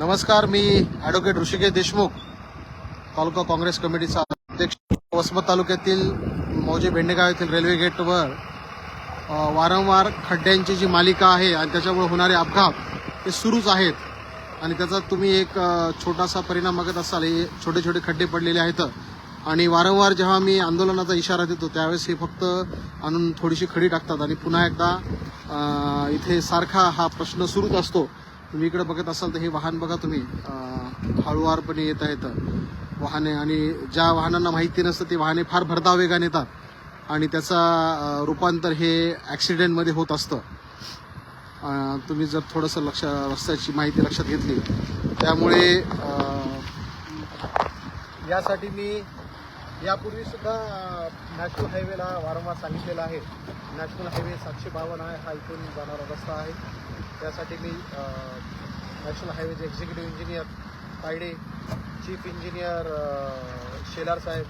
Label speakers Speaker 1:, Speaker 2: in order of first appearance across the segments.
Speaker 1: नमस्कार मी ॲडव्होकेट ऋषिकेश देशमुख तालुका काँग्रेस कमिटीचा अध्यक्ष. वसमत तालुक्यातील मौजे भेंडेगाव येथील रेल्वे गेटवर वारंवार खड्ड्यांची जी मालिका आहे आणि त्याच्यामुळे होणारे अपघात हे सुरूच आहेत. आणि त्याचा तुम्ही एक छोटासा परिणाम बघत असाल हे छोटे छोटे खड्डे पडलेले आहेत. आणि वारंवार जेव्हा मी आंदोलनाचा इशारा देतो त्यावेळेस हे फक्त आणून थोडीशी खडी टाकतात आणि पुन्हा एकदा इथे सारखा हा प्रश्न सुरूच असतो. तुम्ही इकडे बघत असाल तर हे वाहन बघा तुम्ही. हळूवारपणे हळुवारपणे येत आहेत वाहने आणि ज्या वाहनांना माहिती नसतं ते वाहने फार भरधाव वेगाने येतात. आणि त्याचा रूपांतर हे ॲक्सिडेंटमध्ये होत असतं. तुम्ही जर थोडंसं लक्ष रस्त्याची माहिती लक्षात घेतली त्यामुळे यासाठी मी यापूर्वीसुद्धा नॅशनल हायवेला वारंवार सांगितलेलं आहे. नॅशनल हायवे सातशे बावन्न आहे हा इथून जाणारा रस्ता आहे. त्यासाठी मी national हायवेचे executive engineer Tayde chief engineer Shelar साहेब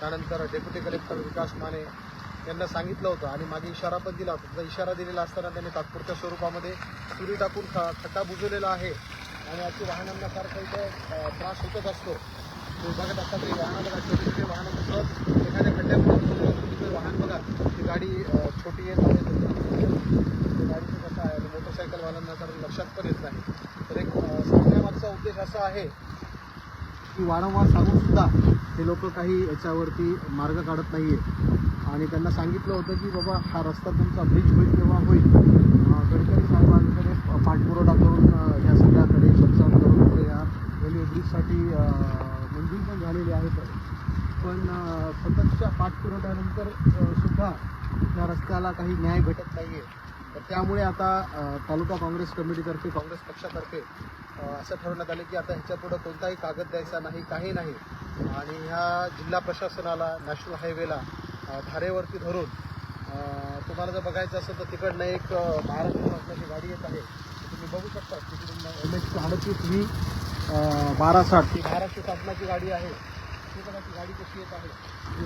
Speaker 1: त्यानंतर डेप्युटी कलेक्टर विकास माने यांना सांगितलं होतं आणि मागे इशारा पण दिला होता. इशारा दिलेला असताना त्यांनी तात्पुरत्या स्वरूपामध्ये सुरी टाकून ख खड्डा बुजवलेला आहे आणि अशी वाहनांना सारखं इथं त्रास होतच असतो. तुम्ही बघत असता तरी वाहनाला छोटी छोटी वाहनं कसं एखाद्या खड्ड्यामध्ये वाहन बघा. ती गाडी छोटी येत आहे. गाडीचं कसं आहे? मोटरसायकलवाल्यांना तर लक्षात पण येत नाही. तर एक सांगण्यामागचा उद्देश असा आहे की वारंवार सांगूनसुद्धा हे लोक काही याच्यावरती मार्ग काढत नाहीये. आणि त्यांना सांगितलं होतं की बाबा हा रस्ता तुमचा ब्रिज होईल तेव्हा होईल. गडकरी साहेबांकडे पाठपुरवठा करून या सगळ्याकडे चर्चा करून वगैरे या. रेल्वे ब्रिजसाठी मंजूर पण झालेली आहेत पण सततच्या पाठपुरवठ्यानंतर सुद्धा या रस्त्याला काही न्याय भेटत नाहीये. तर त्यामुळे आता तालुका काँग्रेस कमिटीतर्फे काँग्रेस पक्षातर्फे असं ठरवण्यात आलं की आता ह्याच्यापुढं कोणताही कागद द्यायचा नाही काही नाही. आणि ह्या जिल्हा प्रशासनाला नॅशनल हायवेला धारेवरती धरून तुम्हाला जर बघायचं असेल तर तिकडनं एक महाराष्ट्र शासनाची गाडी येत आहे. तुम्ही बघू शकता तिकडून एम एच अडतीस व्ही बारा साठ ही महाराष्ट्र शासनाची गाडी आहे. ती बघा ती गाडी कशी येत आहे.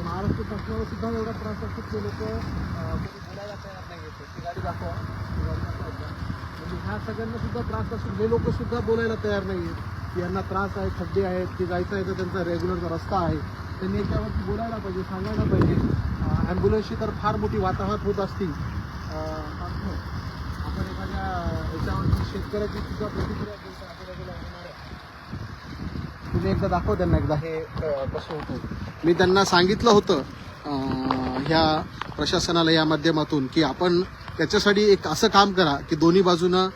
Speaker 1: महाराष्ट्र शासनाला सुद्धा एवढा त्रास असतो ते लोक कोणी बोलायला तयार नाही ती गाडी दाखवा. ती. म्हणजे ह्या सगळ्यांना सुद्धा त्रास असून हे लोक सुद्धा बोलायला तयार नाही आहेत की यांना त्रास आहे खड्डे आहेत की जायचं आहे तर त्यांचा रेग्युलरचा रस्ता आहे त्यांनी याच्यावरती बोलायला पाहिजे सांगायला पाहिजे. ॲम्ब्युलन्सची तर फार मोठी वाताहत होत असती. आपण एखाद्या याच्यावरती शेतकऱ्याची सुद्धा प्रतिक्रिया तुम्ही एकदा दाखव त्यांना एकदा. हे कसं होतं? मी त्यांना सांगितलं होतं ह्या प्रशासनाला या माध्यमातून की आपण त्याच्यासाठी एक असं काम करा की दोन्ही बाजूनं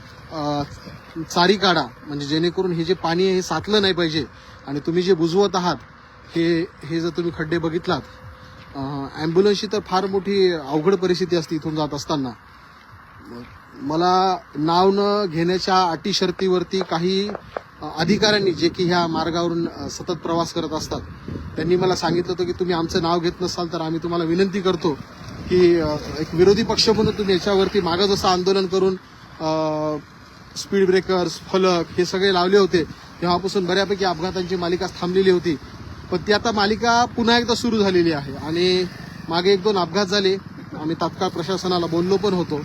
Speaker 1: चारी काढा. म्हणजे जेणेकरून हे जे पाणी आहे हे साचलं नाही पाहिजे. आणि तुम्ही जे बुजवत आहात हे हे जर तुम्ही खड्डे बघितलात ॲम्ब्युलन्सची तर फार मोठी अवघड परिस्थिती असते इथून जात असताना. मला नाव न घेण्याच्या अटी शर्तीवरती काही अधिकाऱ्यांनी जे की ह्या मार्गावरून सतत प्रवास करत असतात त्यांनी मला सांगितलं होतं की तुम्ही आमचं नाव घेत नसाल तर आम्ही तुम्हाला विनंती करतो. की एक विरोधी पक्ष म्हणून तुम्ही याच्यावरती मागं जसं आंदोलन करून स्पीड ब्रेकर्स फलक हे सगळे लावले होते तेव्हापासून बऱ्यापैकी अपघातांची मालिका थांबलेली होती. पण ती आता मालिका पुन्हा एकदा सुरू झालेली आहे आणि मागे एक दोन अपघात झाले. आम्ही तात्काळ प्रशासनाला बोललो पण होतो.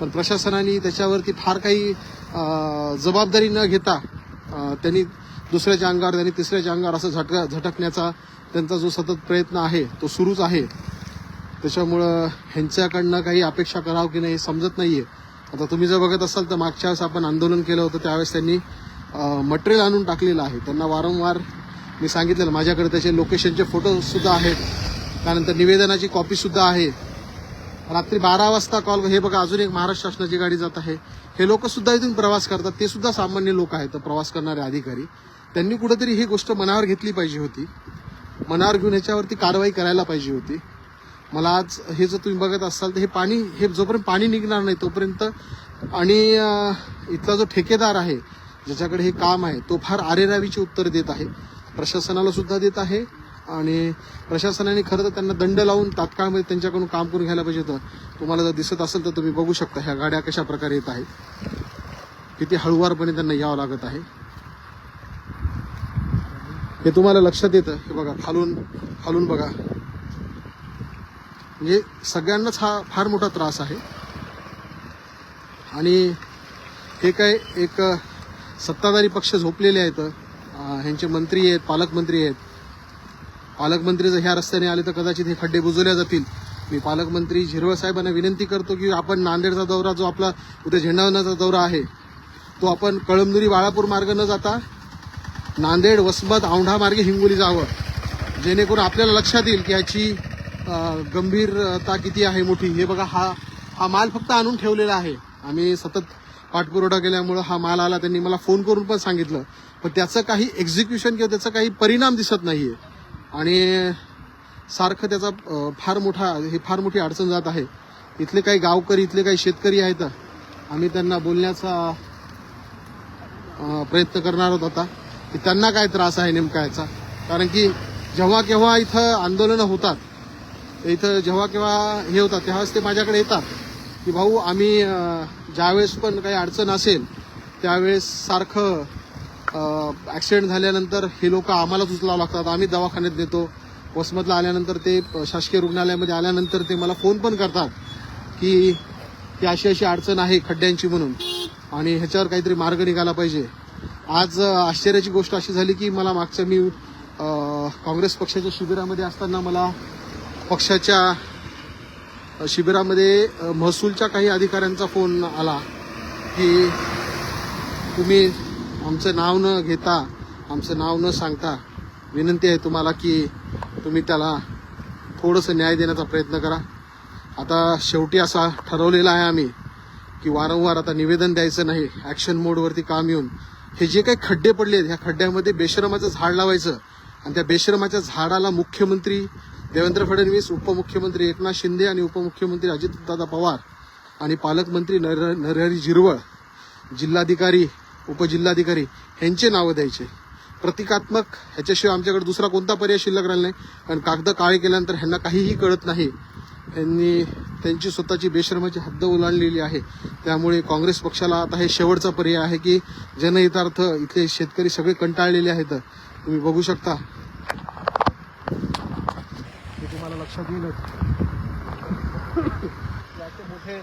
Speaker 1: पण प्रशासनाने त्याच्यावरती फार काही जबाबदारी न घेता त्यांनी दुसऱ्याच्या अंगावर त्यांनी तिसऱ्याच्या अंगावर असं झटका झटकण्याचा त्यांचा जो सतत प्रयत्न आहे तो सुरूच आहे. त्याच्यामुळं ह्यांच्याकडनं काही अपेक्षा करावं की नाही हे समजत आहे आता तुम्ही जर बघत असाल तर मागच्या वेळेस आपण आंदोलन केलं होतं त्यावेळेस त्यांनी मटेरियल आणून टाकलेलं आहे. त्यांना वारंवार मी सांगितलेलं माझ्याकडे त्याचे लोकेशनचे फोटोसुद्धा आहेत. त्यानंतर निवेदनाची कॉपीसुद्धा आहे. रात्री बारा वाजता कॉल हे बघा अजून एक महाराष्ट्र शासनाची गाडी जात आहे. हे लोकसुद्धा इथून प्रवास करतात. ते सुद्धा सामान्य लोक आहेत प्रवास करणारे अधिकारी. त्यांनी कुठेतरी ही गोष्ट मनावर घेतली पाहिजे होती. मनावर घेऊन ह्याच्यावरती कारवाई करायला पाहिजे होती. मला आज हे जर तुम्ही बघत असाल तर हे पाणी हे जोपर्यंत पाणी निघणार नाही तोपर्यंत आणि इथला जो ठेकेदार आहे ज्याच्याकडे हे काम आहे तो फार आरेरावीची उत्तर देत आहे. प्रशासनाला सुद्धा देत आहे आणि प्रशासनाने खरं तर त्यांना दंड लावून तात्काळमध्ये त्यांच्याकडून काम करून घ्यायला पाहिजे होतं. तुम्हाला जर दिसत असेल तर तुम्ही बघू शकता ह्या गाड्या कशा प्रकारे येत आहेत. किती हळुवारपणे त्यांना यावं लागत आहे. हे तुम्हाला लक्षात येतं. हे बघा खालून खालून बघा. म्हणजे सगळ्यांनाच हा फार मोठा त्रास आहे. आणि हे काय एक सत्ताधारी पक्ष झोपलेले आहेत ह्यांचे मंत्री आहेत पालकमंत्री आहेत. पालकमंत्री जर ह्या रस्त्याने आले तर कदाचित हे खड्डे बुजवल्या जातील. मी पालकमंत्री झिरवळ साहेबांना विनंती करतो की आपण नांदेडचा दौरा जो आपला उद्या झेंडावनाचा दौरा आहे तो आपण कळमनुरी बाळापूर मार्ग न जाता नांदेड वसमत औंढा मार्गे हिंगोली जावं. जेणेकरून आपल्याला लक्षात येईल की याची गंभीरता किती आहे मोठी. हे बघा हा हा माल फक्त आणून ठेवलेला आहे. आम्ही सतत पाठपुरवठा केल्यामुळं हा माल आला त्यांनी मला फोन करून पण सांगितलं. पण त्याचं काही एक्झिक्युशन किंवा त्याचा काही परिणाम दिसत नाही आहे आणि सारखं त्याचा फार मोठा हे फार मोठी अडचण जात आहे. इथले काही गावकरी इथले काही शेतकरी आहेत आम्ही त्यांना बोलण्याचा प्रयत्न करणार आहोत आता. की त्यांना काय त्रास आहे नेमका याचा? कारण की जेव्हा केव्हा इथं आंदोलनं होतात इथं जेव्हा केव्हा हे होतात तेव्हाच ते माझ्याकडे येतात. की भाऊ आम्ही ज्यावेळेस पण काही अडचण असेल त्यावेळेस सारखं ॲक्सिडेंट झाल्यानंतर हे लोक आम्हालाच उचलावं लागतात. आम्ही दवाखान्यात देतो वसमतला आल्यानंतर ते शासकीय रुग्णालयामध्ये आल्यानंतर ते मला फोन पण करतात की ती अशी अशी अडचण आहे खड्ड्यांची म्हणून. आणि ह्याच्यावर काहीतरी मार्ग निघाला पाहिजे. आज आश्चर्याची गोष्ट अशी झाली की मला मागच्या मी काँग्रेस पक्षाच्या शिबिरामध्ये असताना मला पक्षाच्या शिबिरामध्ये महसूलच्या काही अधिकाऱ्यांचा फोन आला की तुम्ही आमचं नाव न घेता आमचं नाव न सांगता विनंती आहे तुम्हाला की तुम्ही त्याला थोडंसं न्याय देण्याचा प्रयत्न करा. आता शेवटी असा ठरवलेला आहे आम्ही की वारंवार आता निवेदन द्यायचं नाही ॲक्शन मोडवरती काम येऊन. हे जे काही खड्डे पडले आहेत ह्या खड्ड्यामध्ये बेशरमाचं झाड लावायचं आणि त्या बेशरमाच्या झाडाला मुख्यमंत्री देवेंद्र फडणवीस उपमुख्यमंत्री एकनाथ शिंदे आणि उपमुख्यमंत्री अजितदादा पवार आणि पालकमंत्री नर नरहरी जिरवळ जिल्हाधिकारी उपजिल्हाधिकारी यांचे नावं द्यायचे. प्रतिकात्मक ह्याच्याशिवाय आमच्याकडे दुसरा कोणता पर्याय शिल्लक राहिला नाही. कारण कागद काळे केल्यानंतर ह्यांना काहीही कळत नाही. यांनी त्यांची स्वतःची बेशर्माची हद्द ओलांडलेली आहे. त्यामुळे काँग्रेस पक्षाला आता हे शेवटचा पर्याय आहे की जनहितार्थ इथले शेतकरी सगळे कंटाळलेले आहेत. तुम्ही बघू शकता लक्ष तुम्हाला याचे मोठे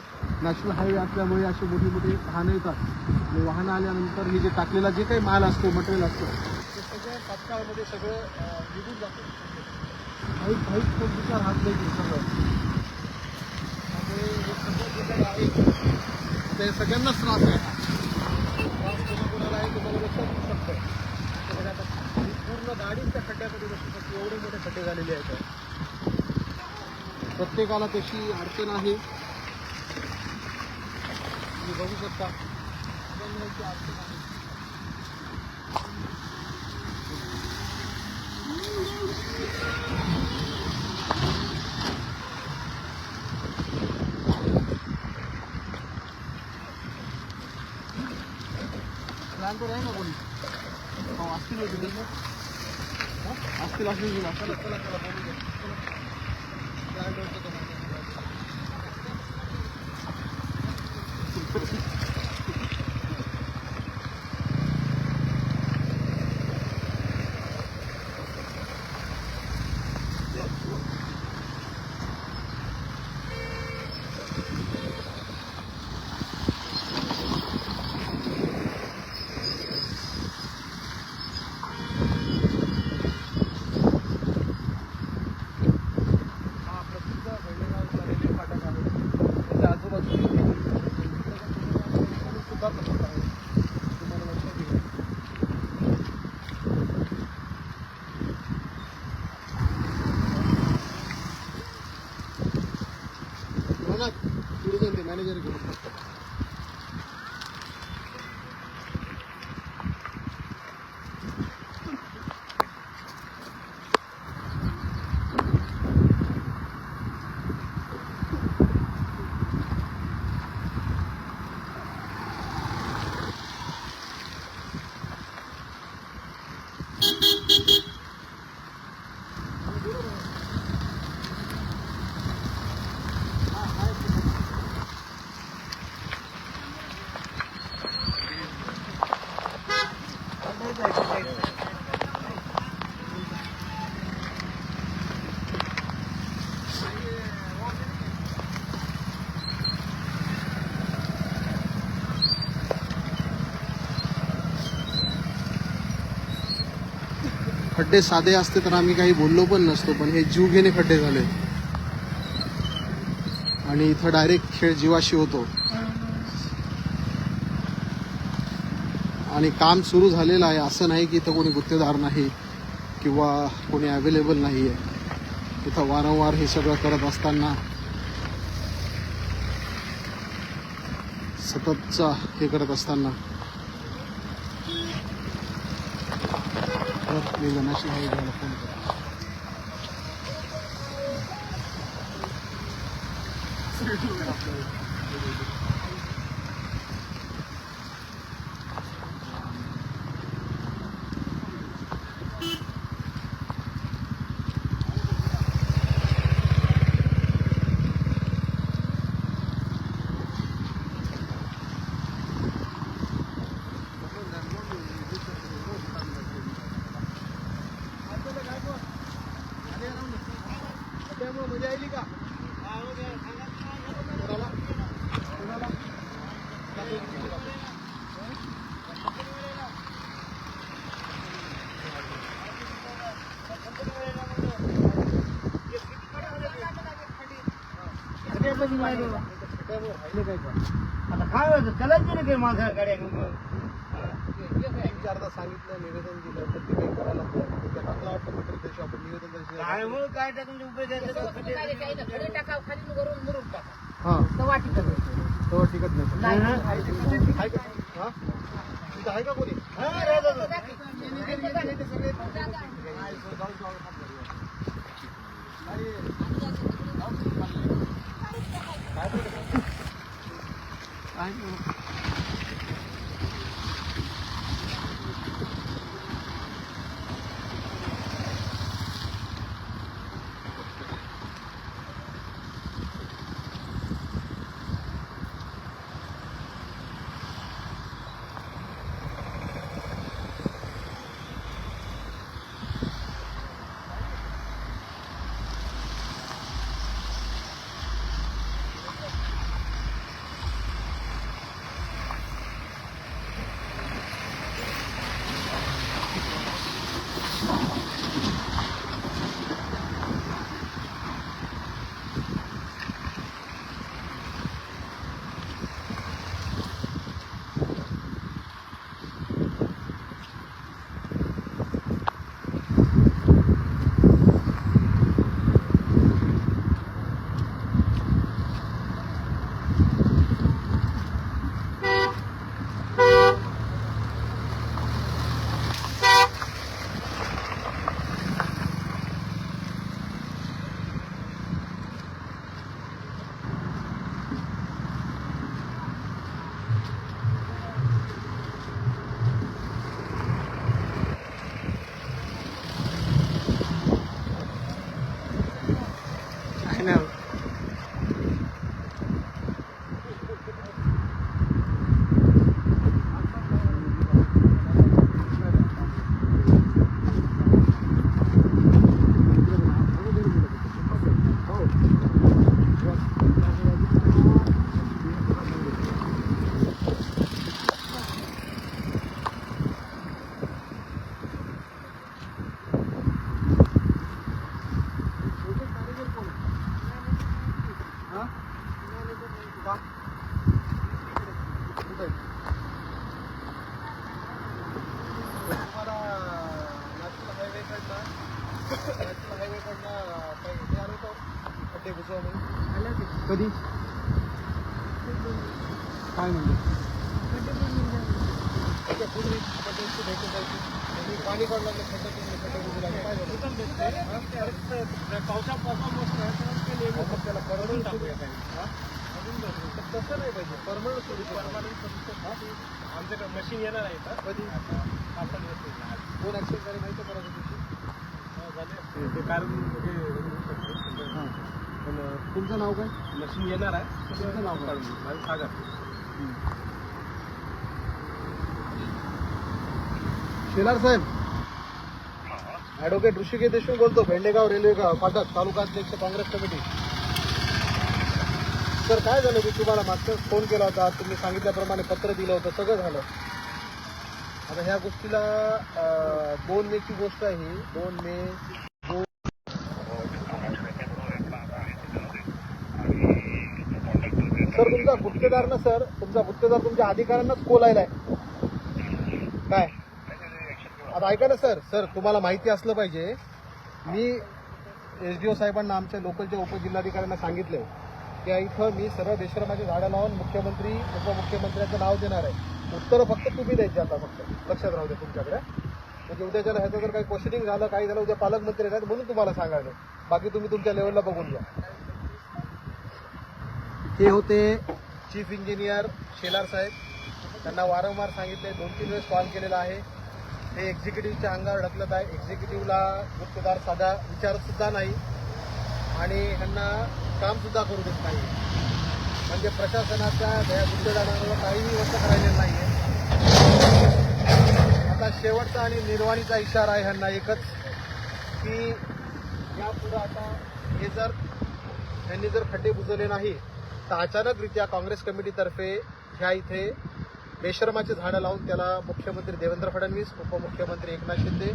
Speaker 1: नॅशनल हायवे असल्यामुळे अशी मोठी मोठी वाहनं येतात. आणि वाहनं आल्यानंतर हे जे टाकलेला जे काही माल असतो मटेरियल असतं ते सगळं तात्काळमध्ये सगळं निघून जातं. काही काहीच पण विचार हात नाही सगळं हे आहे ते सगळ्यांनाच त्रास आहे. हा. आहे तुम्हाला लक्षात येऊ शकतं आता पूर्ण गाडीच त्या खड्ड्यामध्ये बसू शकते एवढे मोठे खड्डे झालेले आहेत. प्रत्येकाला त्याची अडचण आहे. तुम्ही बघू शकता. अडचण आहे प्लॅन तर आहे ना कोणी. हो असतील ना तिथे हो, असतील असतील. Yeah, I don't know. खड्डे साधे असते तर आम्ही काही बोललो पण नसतो पण हे जीव घेणे खड्डे झाले. आणि इथं डायरेक्ट खेळ जीवाशी होतो. आणि काम सुरू झालेलं आहे असं नाही की इथं कोणी गुत्तेदार नाही किंवा कोणी अवेलेबल नाही आहे. इथं वारंवार हे सगळं करत असताना सततचा हे करत असताना तर मी गणाशी भाई घ्यायला फोन करतो मजा
Speaker 2: आता काय होतं? चलायचं नाही काही माझ्या गाड्या
Speaker 1: चारदा सांगितलं निवेदन दिलं तर ते काही करायला टाकला वाटतं त्याशी आपण निवेदन द्यायचं.
Speaker 2: काय म्हणून काय त्या तुमच्या
Speaker 3: टाकाव खाली वरून मुरून टाका.
Speaker 1: हा.
Speaker 3: तवा टिकत
Speaker 1: नाही. हा. तिथं आहे का कोणी? तुम्हाला कधी? काय म्हणले? पाणी काढलं झालं पावसापासून टाकूया तसं नाही पाहिजे परमनंट सोडू परमनंट
Speaker 2: आमच्याकडे मशीन येणार आहे का?
Speaker 1: कधी कोण ऍक्शन करे माहिती परवा दिवशी
Speaker 2: ते कारण
Speaker 1: हां. पण तुमचं नाव काय?
Speaker 2: मशीन येणार आहे.
Speaker 1: तुमचं नाव काय?
Speaker 2: माझं सागर.
Speaker 1: शेलार साहेब. ऍडव्होकेट ऋषिकेश देशमुख बोलतो. भेंडेगाव रेल्वे गा- फाटक तालुका अध्यक्ष काँग्रेस कमिटी. सर काय झालं मी तुम्हाला मागच्या फोन केला होता. तुम्ही सांगितल्याप्रमाणे पत्र दिलं होतं. सगळं झालं. आता ह्या गोष्टीला अं, दोन मेची गोष्ट आहे. ही दोन मे दोन सर तुमचा गुत्तेदार ना सर? तुमचा गुत्तेदार तुमच्या अधिकाऱ्यांनाच कोलायलाय काय? आता ऐका ना सर. सर तुम्हाला माहिती असलं पाहिजे. मी एस डी ओ साहेबांना आमच्या लोकलच्या उपजिल्हाधिकाऱ्यांना सांगितलंय की इथं मी सर्व बेशरमाची झाडं लावून मुख्यमंत्री उपमुख्यमंत्र्यांचं नाव देणार आहे. उत्तरं फक्त तुम्ही द्यायची आता फक्त. लक्षात राहू दे तुमच्याकडे. म्हणजे उद्याच्याला ह्याचं जर काही क्वेश्चनिंग झालं काही झालं उद्या पालकमंत्री येतात म्हणून तुम्हाला सांगायला बाकी तुम्ही तुमच्या लेवलला बघून घ्या. हे होते चीफ इंजिनियर शेलार साहेब. त्यांना वारंवार सांगितले दोन तीन वेळेस कॉल केलेला आहे. ते एक्झिक्युटिव्हच्या अंगावर ढकलत आहे. एक्झिक्युटिव्हला गुप्तदार साधा विचारत सुद्धा नाही. आणि ह्यांना कामसुद्धा करू देत नाही. म्हणजे प्रशासनाच्या दया गुप्तदारांवर काहीही वस्त करायलेलं नाही आहे आता शेवटचा आणि निर्वाणीचा इशारा आहे ह्यांना एकच की यापुढं आता हे जर त्यांनी जर खड्डे बुजवले नाही तर अचानकरित्या काँग्रेस कमिटीतर्फे ह्या इथे बेशर्माचे झाडं लावून त्याला मुख्यमंत्री देवेंद्र फडणवीस उपमुख्यमंत्री एकनाथ शिंदे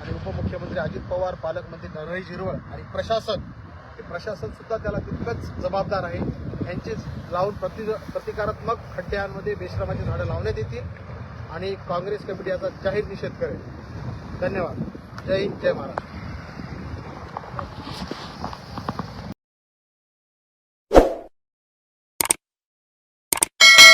Speaker 1: आणि उपमुख्यमंत्री अजित पवार पालकमंत्री नरहरी झिरवळ आणि प्रशासन. हे प्रशासन सुद्धा त्याला तितकंच जबाबदार आहे. यांचे लावून प्रति प्रतिकारात्मक खड्ड्यांमध्ये बेश्रमाची झाडं लावण्यात येतील आणि काँग्रेस कमिटी याचा जाहीर निषेध करेल. धन्यवाद. जय हिंद जय महाराष्ट्र.